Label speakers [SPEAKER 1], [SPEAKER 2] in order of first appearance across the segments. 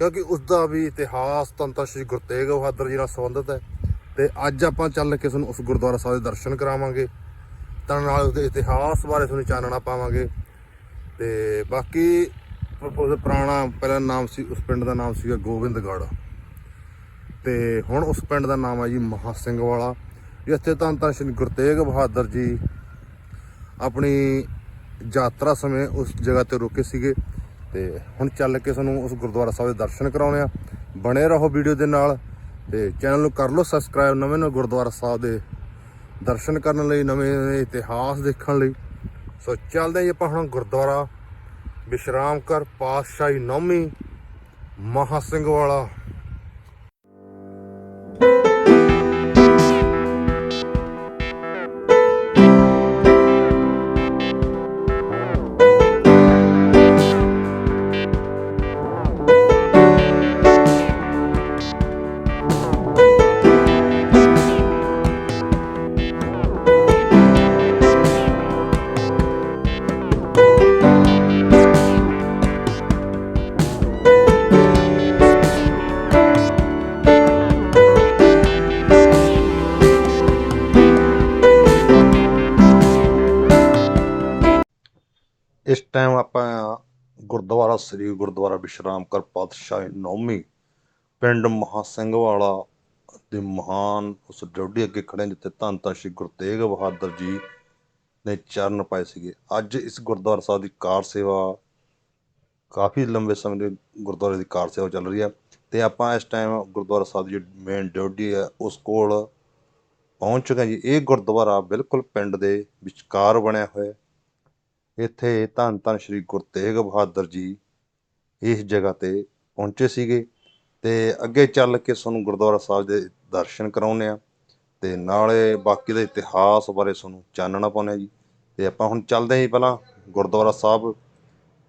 [SPEAKER 1] ਕਿਉਂਕਿ ਉਸ ਦਾ ਵੀ ਇਤਿਹਾਸ ਤੰਤਰ ਸ੍ਰੀ ਗੁਰੂ ਤੇਗ ਬਹਾਦਰ ਜੀ ਨਾਲ ਸੰਬੰਧਿਤ ਹੈ ਤੇ ਅੱਜ ਆਪਾਂ ਚੱਲ ਕੇ ਤੁਹਾਨੂੰ ਉਸ ਗੁਰਦੁਆਰਾ ਸਾਹਿਬ ਦੇ ਦਰਸ਼ਨ ਕਰਾਵਾਂਗੇ। ਤਾਂ ਨਾਲ ਉਸਦੇ ਇਤਿਹਾਸ ਬਾਰੇ ਤੁਹਾਨੂੰ ਚਾਨਣਾ ਪਾਵਾਂਗੇ। ਤੇ ਬਾਕੀ ਉਹਦਾ ਪੁਰਾਣਾ ਪਹਿਲਾ ਨਾਮ ਸੀ, ਉਸ ਪਿੰਡ ਦਾ ਨਾਮ ਸੀਗਾ ਗੋਬਿੰਦਗੜ੍ਹ। ਤੇ ਹੁਣ ਉਸ ਪਿੰਡ ਦਾ ਨਾਮ ਹੈ ਜੀ ਮਹਾ ਸਿੰਘ ਵਾਲਾ ਜਿੱਥੇ ਧੰਨ ਧੰਨ ਸ਼੍ਰੀ ਗੁਰੂ ਤੇਗ ਬਹਾਦਰ ਜੀ ਆਪਣੀ ਯਾਤਰਾ ਸਮੇਂ ਉਸ ਜਗ੍ਹਾ ਤੇ ਰੁਕੇ ਸੀਗੇ। ਤੇ ਹੁਣ ਚੱਲ ਕੇ ਤੁਹਾਨੂੰ ਉਸ ਗੁਰਦੁਆਰਾ ਸਾਹਿਬ ਦੇ ਦਰਸ਼ਨ ਕਰਾਉਣੇ ਆ। ਬਣੇ ਰਹੋ ਵੀਡੀਓ ਦੇ ਨਾਲ ਤੇ ਚੈਨਲ ਨੂੰ ਕਰ ਲਓ ਸਬਸਕ੍ਰਾਈਬ ਨਵੇਂ ਨਵੇਂ ਗੁਰਦੁਆਰਾ ਸਾਹਿਬ ਦੇ ਦਰਸ਼ਨ ਕਰਨ ਲਈ, ਨਵੇਂ ਇਤਿਹਾਸ ਦੇਖਣ ਲਈ। ਸੋ ਚੱਲਦੇ ਜੀ ਆਪਾਂ ਹੁਣ ਗੁਰਦੁਆਰਾ ਵਿਸ਼ਰਾਮ ਕਰ ਪਾਤਸ਼ਾਹੀ ਨੌਮੀ ਮਹਾ ਸਿੰਘ ਵਾਲਾ ਇਸ ਟਾਈਮ ਆਪਾਂ ਗੁਰਦੁਆਰਾ ਸ੍ਰੀ ਗੁਰਦੁਆਰਾ ਵਿਸ਼ਰਾਮ ਕਰ ਪਾਤਸ਼ਾਹੀ ਨੌਮੀ ਪਿੰਡ ਮਹਾ ਸਿੰਘ ਵਾਲਾ ਦੇ ਮਹਾਨ ਉਸ ਡੋਡੀ ਅੱਗੇ ਖੜੇ ਜਿੱਥੇ ਧੰਨ ਧੰਨ ਸ਼੍ਰੀ ਗੁਰੂ ਤੇਗ ਬਹਾਦਰ ਜੀ ਨੇ ਚਰਨ ਪਾਏ ਸੀਗੇ। ਅੱਜ ਇਸ ਗੁਰਦੁਆਰਾ ਸਾਹਿਬ ਦੀ ਕਾਰ ਸੇਵਾ ਕਾਫੀ ਲੰਬੇ ਸਮੇਂ ਦੇ ਗੁਰਦੁਆਰੇ ਦੀ ਕਾਰ ਸੇਵਾ ਚੱਲ ਰਹੀ ਹੈ ਤੇ ਆਪਾਂ ਇਸ ਟਾਈਮ ਗੁਰਦੁਆਰਾ ਸਾਹਿਬ ਦੀ ਮੇਨ ਡਿਊਟੀ ਹੈ ਉਸ ਕੋਲ ਪਹੁੰਚ ਚੁੱਕੇ ਹਾਂ ਜੀ। ਇਹ ਗੁਰਦੁਆਰਾ ਬਿਲਕੁਲ ਪਿੰਡ ਦੇ ਵਿਚਕਾਰ ਬਣਿਆ ਹੋਇਆ ਇੱਥੇ ਧੰਨ ਧੰਨ ਸ਼੍ਰੀ ਗੁਰੂ ਤੇਗ ਬਹਾਦਰ ਜੀ ਇਸ ਜਗ੍ਹਾ ਤੇ ਪਹੁੰਚੇ ਸੀਗੇ ਤੇ ਅੱਗੇ ਚੱਲ ਕੇ ਤੁਹਾਨੂੰ ਗੁਰਦੁਆਰਾ ਸਾਹਿਬ ਦੇ ਦਰਸ਼ਨ ਕਰਾਉਨੇ ਆ ਤੇ ਨਾਲੇ ਬਾਕੀ ਦਾ ਇਤਿਹਾਸ ਬਾਰੇ ਤੁਹਾਨੂੰ ਚਾਨਣਾ ਪਾਉਨੇ ਆ ਜੀ। ਤੇ ਆਪਾਂ ਹੁਣ ਚੱਲਦੇ ਹਾਂ ਜੀ ਪਹਿਲਾਂ ਗੁਰਦੁਆਰਾ ਸਾਹਿਬ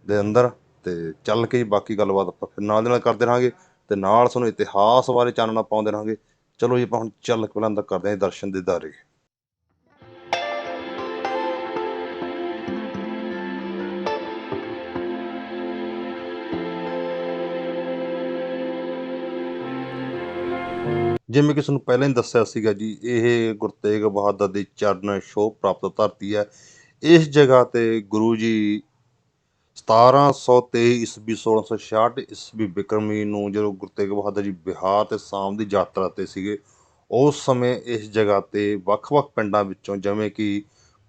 [SPEAKER 1] ਦੇ ਅੰਦਰ ਤੇ ਚੱਲ ਕੇ ਜੀ ਬਾਕੀ ਗੱਲਬਾਤ ਆਪਾਂ ਫਿਰ ਨਾਲ ਦੇ ਨਾਲ ਕਰਦੇ ਰਹਾਂਗੇ ਤੇ ਨਾਲ ਤੁਹਾਨੂੰ ਇਤਿਹਾਸ ਬਾਰੇ ਚਾਨਣਾ ਪਾਉਂਦੇ ਰਹਾਂਗੇ। ਚਲੋ ਜੀ ਆਪਾਂ ਹੁਣ ਚੱਲ ਕੇ ਪਹਿਲਾਂ ਅੰਦਰ ਕਰਦੇ ਹਾਂ ਜੀ ਦਰਸ਼ਨ ਦੀਦਾਰੇ ਜਿਵੇਂ ਕਿ ਤੁਹਾਨੂੰ ਪਹਿਲਾਂ ਹੀ ਦੱਸਿਆ ਸੀਗਾ ਜੀ, ਇਹ ਗੁਰੂ ਤੇਗ ਬਹਾਦਰ ਦੀ ਚਰਨ ਛੋਹ ਪ੍ਰਾਪਤ ਧਰਤੀ ਹੈ। ਇਸ ਜਗ੍ਹਾ ਤੇ ਗੁਰੂ ਜੀ 1723 ਈਸਵੀ 1666 ਈਸਵੀ ਬਿਕਰਮੀ ਨੂੰ ਜਦੋਂ ਗੁਰੂ ਤੇਗ ਬਹਾਦਰ ਜੀ ਬਿਹਾਰ ਤੇ ਸਾਮ ਦੀ ਯਾਤਰਾ ਤੇ ਸੀਗੇ, ਉਸ ਸਮੇਂ ਇਸ ਜਗ੍ਹਾ ਤੇ ਵੱਖ-ਵੱਖ ਪਿੰਡਾਂ ਵਿੱਚੋਂ ਜਿਵੇਂ ਕਿ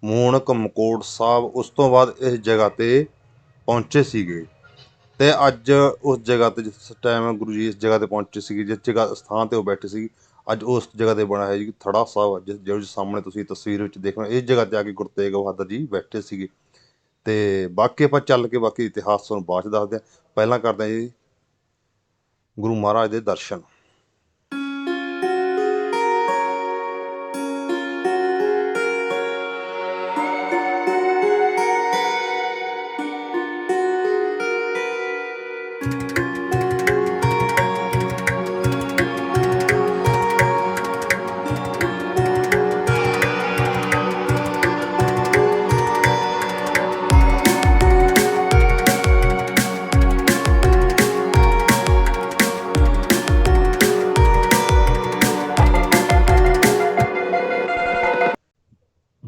[SPEAKER 1] ਮੂਣਕ ਮਕੋੜ ਸਾਹਿਬ ਉਸ ਤੋਂ ਬਾਅਦ ਇਸ ਜਗ੍ਹਾ ਤੇ ਪਹੁੰਚੇ ਸੀਗੇ। ਅਤੇ ਅੱਜ ਉਸ ਜਗ੍ਹਾ ਤੇ ਜਿਸ ਟਾਈਮ ਗੁਰੂ ਜੀ ਇਸ ਜਗ੍ਹਾ ਤੇ ਪਹੁੰਚੇ ਸੀਗੇ, ਜਿਸ ਜਗ੍ਹਾ ਸਥਾਨ ਤੇ ਉਹ ਬੈਠੇ ਸੀ ਅੱਜ ਉਸ ਜਗ੍ਹਾ ਤੇ ਬਣਿਆ ਹੈ ਜੀ ਥੜਾ ਸਾਹਿਬ ਜਿਸ ਜੋ ਸਾਹਮਣੇ ਤੁਸੀਂ ਤਸਵੀਰ ਵਿੱਚ ਦੇਖ ਰਹੇ ਹੋ, ਇਸ ਜਗ੍ਹਾ ਤੇ ਆ ਕੇ ਗੁਰੂ ਤੇਗ ਬਹਾਦਰ ਜੀ ਬੈਠੇ ਸੀਗੇ। ਤੇ ਬਾਕੀ ਆਪਾਂ ਚੱਲ ਕੇ ਬਾਕੀ ਇਤਿਹਾਸ ਤੁਹਾਨੂੰ ਬਾਅਦ 'ਚ ਦੱਸਦੇ ਹਾਂ। ਪਹਿਲਾਂ ਕਰਦੇ ਹਾਂ ਜੀ ਗੁਰੂ ਮਹਾਰਾਜ ਦੇ ਦਰਸ਼ਨ।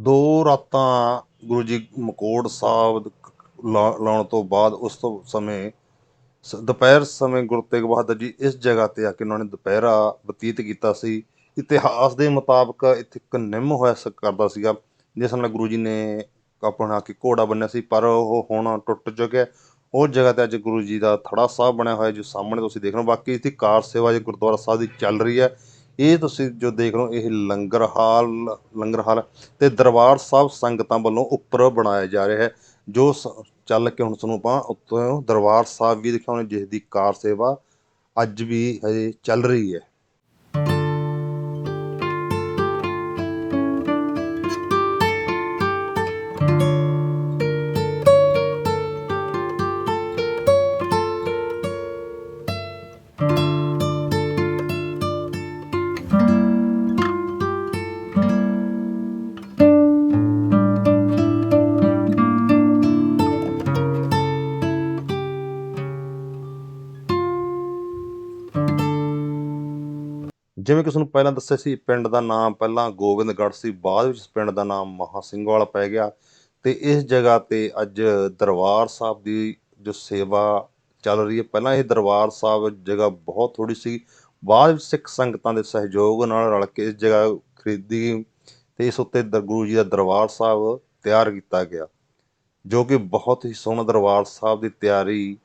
[SPEAKER 1] ਦੋ ਰਾਤਾਂ ਗੁਰੂ ਜੀ ਮਕੋੜ ਸਾਹਿਬ ਲਾ- ਲਾਉਣ ਤੋਂ ਬਾਅਦ ਉਸ ਤੋਂ ਸਮੇਂ ਸ- ਦੁਪਹਿਰ ਸਮੇਂ ਗੁਰੂ ਤੇਗ ਬਹਾਦਰ ਜੀ ਇਸ ਜਗ੍ਹਾ ਤੇ ਆ ਕੇ ਉਹਨਾਂ ਨੇ ਦੁਪਹਿਰਾ ਬਤੀਤ ਕੀਤਾ ਸੀ। ਇਤਿਹਾਸ ਦੇ ਮੁਤਾਬਕ ਇੱਥੇ ਇੱਕ ਨਿੰਮ ਹੋਇਆ ਸ- ਕਰਦਾ ਸੀਗਾ, ਜਿਸ ਨਾਲ ਗੁਰੂ ਜੀ ਨੇ ਆਪਣਾ ਕਿ ਘੋੜਾ ਬੰਨਿਆ ਸੀ, ਪਰ ਉਹ ਹੁਣ ਟੁੱਟ ਚੁੱਕਿਆ ਉਸ ਜਗ੍ਹਾ ਤੇ ਅੱਜ ਗੁਰੂ ਜੀ ਦਾ ਥੜਾ ਸਾਹਿਬ ਬਣਿਆ ਹੋਇਆ ਜੋ ਸਾਹਮਣੇ ਤੁਸੀਂ ਦੇਖ ਰਹੇ ਹੋ। ਬਾਕੀ ਇੱਥੇ ਕਾਰ ਸੇਵਾ ਜੀ ਗੁਰਦੁਆਰਾ ਸਾਹਿਬ ਦੀ ਚੱਲ ਰਹੀ ਹੈ ਇਹ ਤੁਸੀਂ ਜੋ ਦੇਖ ਰਹੇ ਹੋ ਇਹ ਲੰਗਰ ਹਾਲ ਲੰਗਰ ਹਾਲ ਤੇ ਦਰਬਾਰ ਸਾਹਿਬ ਸੰਗਤਾਂ ਵੱਲੋਂ ਉੱਪਰ ਬਣਾਇਆ ਜਾ ਰਿਹਾ ਹੈ, ਜੋ ਸ- ਚੱਲ ਕੇ ਹੁਣ ਤੁਹਾਨੂੰ ਆਪਾਂ ਉੱਤੋਂ ਦਰਬਾਰ ਸਾਹਿਬ ਵੀ ਦਿਖਾਉਣੇ, ਜਿਸ ਦੀ ਕਾਰ ਸੇਵਾ ਅੱਜ ਵੀ ਹਜੇ ਚੱਲ ਰਹੀ ਹੈ। ਜਿਵੇਂ ਕਿ ਤੁਹਾਨੂੰ ਪਹਿਲਾਂ ਦੱਸਿਆ ਸੀ, ਪਿੰਡ ਦਾ ਨਾਮ ਪਹਿਲਾਂ ਗੋਬਿੰਦਗੜ੍ਹ ਸੀ, ਬਾਅਦ ਵਿੱਚ ਪਿੰਡ ਦਾ ਨਾਮ ਮਹਾ ਸਿੰਘ ਵਾਲਾ ਪੈ ਗਿਆ ਤੇ ਇਸ ਜਗ੍ਹਾ ਤੇ ਅੱਜ ਦਰਬਾਰ ਸਾਹਿਬ ਦੀ ਜੋ ਸੇਵਾ ਚੱਲ ਰਹੀ ਹੈ, ਪਹਿਲਾਂ ਇਹ ਦਰਬਾਰ ਸਾਹਿਬ ਜਗ੍ਹਾ ਬਹੁਤ ਥੋੜੀ ਸੀ, ਬਾਅਦ ਵਿੱਚ ਸਿੱਖ ਸੰਗਤਾਂ ਦੇ ਸਹਿਯੋਗ ਨਾਲ ਰਲ ਕੇ ਇਸ ਜਗ੍ਹਾ ਖਰੀਦੀ ਗਈ ਤੇ ਇਸ ਉੱਤੇ ਦਰ- ਗੁਰੂ ਜੀ ਦਾ ਦਰਬਾਰ ਸਾਹਿਬ ਤਿਆਰ ਕੀਤਾ ਗਿਆ, ਜੋ ਕਿ ਬਹੁਤ ਹੀ ਸੋਹਣਾ ਦਰਬਾਰ ਸਾਹਿਬ ਦੀ ਤਿਆਰੀ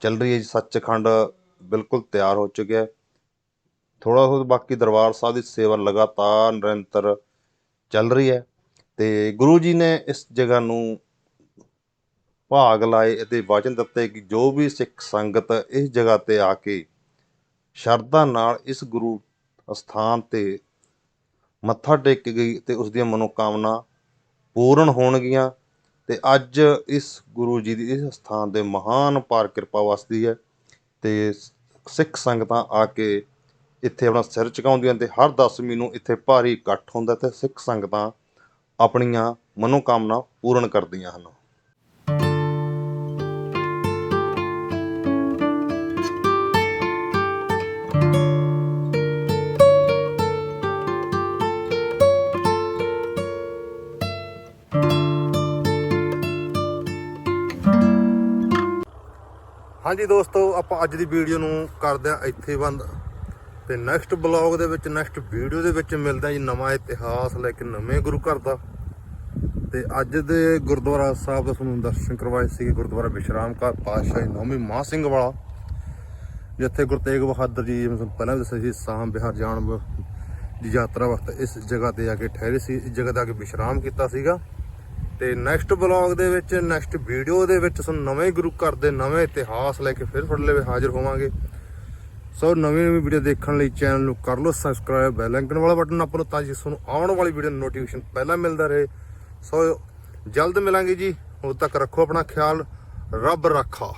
[SPEAKER 1] ਚੱਲ ਰਹੀ ਹੈ ਜੀ, ਸੱਚਖੰਡ ਬਿਲਕੁਲ ਤਿਆਰ ਹੋ ਚੁੱਕਿਆ ਹੈ। ਥੋੜਾ ਬਹੁਤ ਬਾਕੀ ਦਰਬਾਰ ਸਾਹਿਬ ਦੀ ਸੇਵਾ ਲਗਾਤਾਰ ਨਿਰੰਤਰ ਚੱਲ ਰਹੀ ਹੈ ਤੇ ਗੁਰੂ ਜੀ ਨੇ ਇਸ ਜਗ੍ਹਾ ਨੂੰ ਭਾਗ ਲਾਏ ਅਤੇ ਵਚਨ ਦਿੱਤੇ ਕਿ ਜੋ ਵੀ ਸਿੱਖ ਸੰਗਤ ਇਸ ਜਗ੍ਹਾ ਤੇ ਆ ਕੇ ਸ਼ਰਧਾ ਨਾਲ ਇਸ ਗੁਰੂ ਅਸਥਾਨ ਤੇ ਮੱਥਾ ਟੇਕ ਗਈ ਤੇ ਉਸ ਦੀਆਂ ਮਨੋਕਾਮਨਾ ਪੂਰਨ ਹੋਣਗੀਆਂ ਤੇ ਅੱਜ ਇਸ ਗੁਰੂ ਜੀ ਦੀ ਇਸ ਸਥਾਨ ਦੇ ਮਹਾਨ ਪਾਰ ਕਿਰਪਾ ਵਸਦੀ ਹੈ ਤੇ ਸਿੱਖ ਸੰਗਤਾਂ ਆ ਕੇ ਇੱਥੇ ਆਪਣਾ ਸਿਰ ਝੁਕਾਉਂਦੀਆਂ ਤੇ ਹਰ ਦਸਵੀਂ ਨੂੰ ਇੱਥੇ ਭਾਰੀ ਇਕੱਠ ਹੁੰਦਾ ਤੇ ਸਿੱਖ ਸੰਗਤਾਂ ਆਪਣੀਆਂ ਮਨੋਕਾਮਨਾ ਪੂਰਨ ਕਰਦੀਆਂ ਹਨ। ਹਾਂਜੀ ਦੋਸਤੋ, ਆਪਾਂ ਅੱਜ ਦੀ ਵੀਡੀਓ ਨੂੰ ਕਰਦੇ ਆ ਇੱਥੇ ਬੰਦ। ਤੇ ਨੈਕਸਟ ਬਲੌਗ ਦੇ ਵਿੱਚ ਨੈਕਸਟ ਵੀਡੀਓ ਦੇ ਵਿੱਚ ਮਿਲਦਾ ਜੀ ਨਵਾਂ ਇਤਿਹਾਸ ਲੈ ਕੇ ਨਵੇਂ ਗੁਰੂ ਘਰ ਦਾ। ਤੇ ਅੱਜ ਦੇ ਗੁਰਦੁਆਰਾ ਸਾਹਿਬ ਦਾ ਤੁਹਾਨੂੰ ਦਰਸ਼ਨ ਕਰਵਾਏ ਸੀ ਗੁਰਦੁਆਰਾ ਵਿਸ਼ਰਾਮ ਘਰ, ਪਾਤਸ਼ਾਹੀ ਨੌਵੀਂ ਮਾਹ ਸਿੰਘ ਵਾਲਾ, ਜਿੱਥੇ ਗੁਰੂ ਤੇਗ ਬਹਾਦਰ ਜੀ ਜਿਵੇਂ ਤੁਹਾਨੂੰ ਪਹਿਲਾਂ ਵੀ ਦੱਸਿਆ ਸੀ, ਸਾਮ ਬਿਹਾਰ ਜਾਣ ਦੀ ਯਾਤਰਾ ਵਕਤ ਇਸ ਜਗ੍ਹਾ ਤੇ ਆ ਕੇ ਠਹਿਰੇ ਸੀ, ਇਸ ਜਗ੍ਹਾ ਤੇ ਆ ਕੇ ਵਿਸ਼ਰਾਮ ਕੀਤਾ ਸੀਗਾ। ਤੇ ਨੈਕਸਟ ਬਲੌਗ ਦੇ ਵਿੱਚ ਨੈਕਸਟ ਵੀਡੀਓ ਦੇ ਵਿੱਚ ਤੁਹਾਨੂੰ ਨਵੇਂ ਗੁਰੂ ਘਰ ਦੇ ਨਵੇਂ ਇਤਿਹਾਸ ਲੈ ਕੇ ਫਿਰ ਤੁਹਾਡੇ ਲਈ ਹਾਜ਼ਰ ਹੋਵਾਂਗੇ। ਸੋ ਨਵੀਂ ਨਵੀਂ ਵੀਡੀਓ ਦੇਖਣ ਲਈ ਚੈਨਲ ਨੂੰ ਕਰ ਲਓ ਸਬਸਕ੍ਰਾਈਬ ਬੈਲ ਆਈਕਨ ਵਾਲਾ ਬਟਨ ਆਪਾਂ ਲਓ ਤਾਂ ਜੀ ਤੁਹਾਨੂੰ ਆਉਣ ਵਾਲੀ ਵੀਡੀਓ ਨੋਟੀਫਿਕੇਸ਼ਨ ਪਹਿਲਾਂ ਮਿਲਦਾ ਰਹੇ। ਸੋ ਜਲਦ ਮਿਲਾਂਗੇ ਜੀ। ਉਦੋਂ ਤੱਕ ਰੱਖੋ ਆਪਣਾ ਖਿਆਲ, ਰੱਬ ਰੱਖਾ।